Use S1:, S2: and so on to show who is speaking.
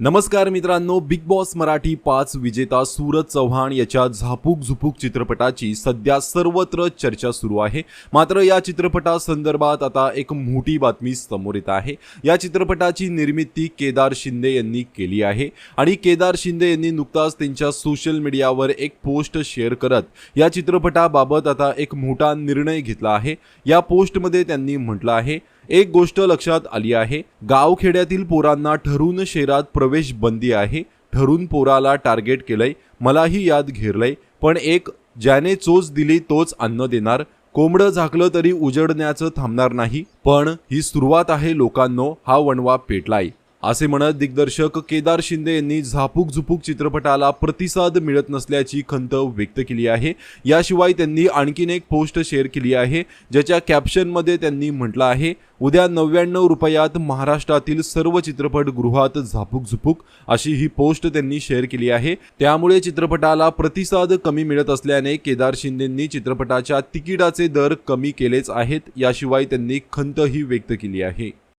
S1: नमस्कार मित्रांनो big boss Marathi पाच विजेता सूरज चव्हाण याच्या झापूक झुपूक चित्रपटाची सध्या सर्वत्र चर्चा सुरू आहे. मात्र या चित्रपटासंदर्भात आता एक मोठी बातमी समोर येत आहे. या चित्रपटाची निर्मिती केदार शिंदे यांनी केली आहे आणि केदार शिंदे यांनी नुकताच त्यांच्या सोशल मीडियावर एक पोस्ट शेअर करत या चित्रपटाबाबत आता एक मोठा निर्णय घेतला आहे. या पोस्टमध्ये त्यांनी म्हटलं आहे एक गोष्ट लक्षात आली आहे. गावखेड्यातील पोरांना ठरून शहरात प्रवेश बंदी आहे. ठरून पोराला टार्गेट केलंय. मलाही याद घेरलंय. पण एक ज्याने चोच दिली तोच अन्न देणार. कोंबडं झाकलं तरी उजडण्याचं थांबणार नाही. पण ही सुरुवात आहे लोकांनो हा वणवा पेटलाय. असे म्हणत दिग्दर्शक केदार शिंदे यांनी झापूक झुपूक चित्रपटाला प्रतिसाद मिळत नसल्याची खंत व्यक्त केली आहे. याशिवाय त्यांनी आणखीन एक पोस्ट शेअर केली आहे ज्याच्या कॅप्शनमध्ये त्यांनी म्हटलं आहे उद्या नव्याण्णव रुपयात महाराष्ट्रातील सर्व चित्रपटगृहात झापूक झुपूक अशी ही पोस्ट त्यांनी शेअर केली आहे. त्यामुळे चित्रपटाला प्रतिसाद कमी मिळत असल्याने केदार शिंदेंनी चित्रपटाच्या तिकिटाचे दर कमी केलेच आहेत याशिवाय त्यांनी खंतही व्यक्त केली आहे.